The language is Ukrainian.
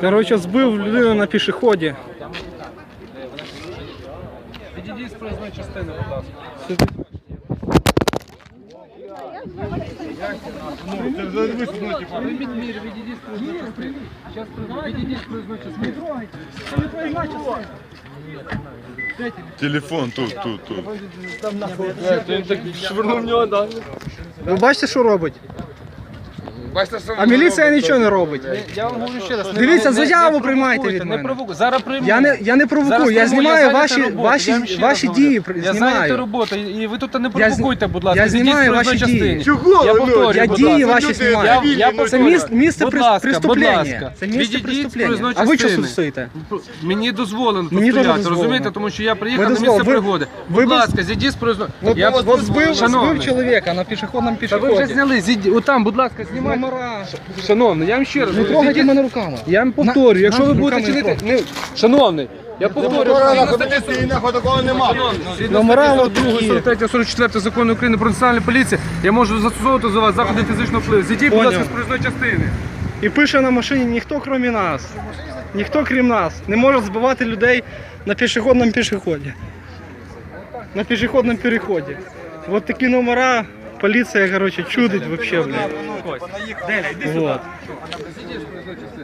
Коротше, збив людину на пішоході. Відійдіть з проїзної частини, будь ласка. Прийміть мір, відійдіть з проїзної частини. Зараз відійдіть з проїзної частини. Телефон тут, тут, тут. Швирнув в нього, так. Ви бачите, що робить? Бачите, що А міліція нічого не робить. Я вам говорю ще раз. не- Дивіться, не- заяву не приймайте провокуйте, від Не мене. провокуйте. Зараз прийму. Я не, я не провокую, Зараз я прийму, знімаю зайнята ваші, ваші, Я вам ще ваші раз дії. говорю. при- Я зайнятий Знімаю. роботою, і ви тут не провокуйте, будь ласка. я знімаю ваші дії. частини. Чого Я ви, повторюю, Я будь дії ласка. ваші люди, знімаю. Я, я ну, Це повторюю. місце Будь при- ласка, будь преступлення. ласка. Це місце Відійдіть з преступлення. проїзної А ви що частини. тут стоїте? Мені дозволено тут Мені теж стояти, дозволено. розумієте? Тому що я приїхав Ви на місце Ви- пригоди. ви Будь без- ласка, зійдіть з проїзної. Я от, от збив, Шановний. збив чоловіка на пішохідному Та ви вже пішоході. зняли, зійдіть, отам, будь ласка, знімайте. Номера. Шановний, я вам ще раз Не говорю, трогайте мене руками. Я вам повторюю, якщо ви будете чинити... Не, шановний, я повторюю, такого нема. Номера от 2, такі. 43, 44 закону України про національну поліцію, я можу застосовувати за вас заходи фізичного впливу. Зійдіть, будь ласка, з проїзної частини. І пише на машині ніхто крім нас. Ніхто крім нас не може збивати людей на пішохідному пішоході. На пішохідному переході. От такі номера. Поліція, короче, чудить вообще, блядь. Вот.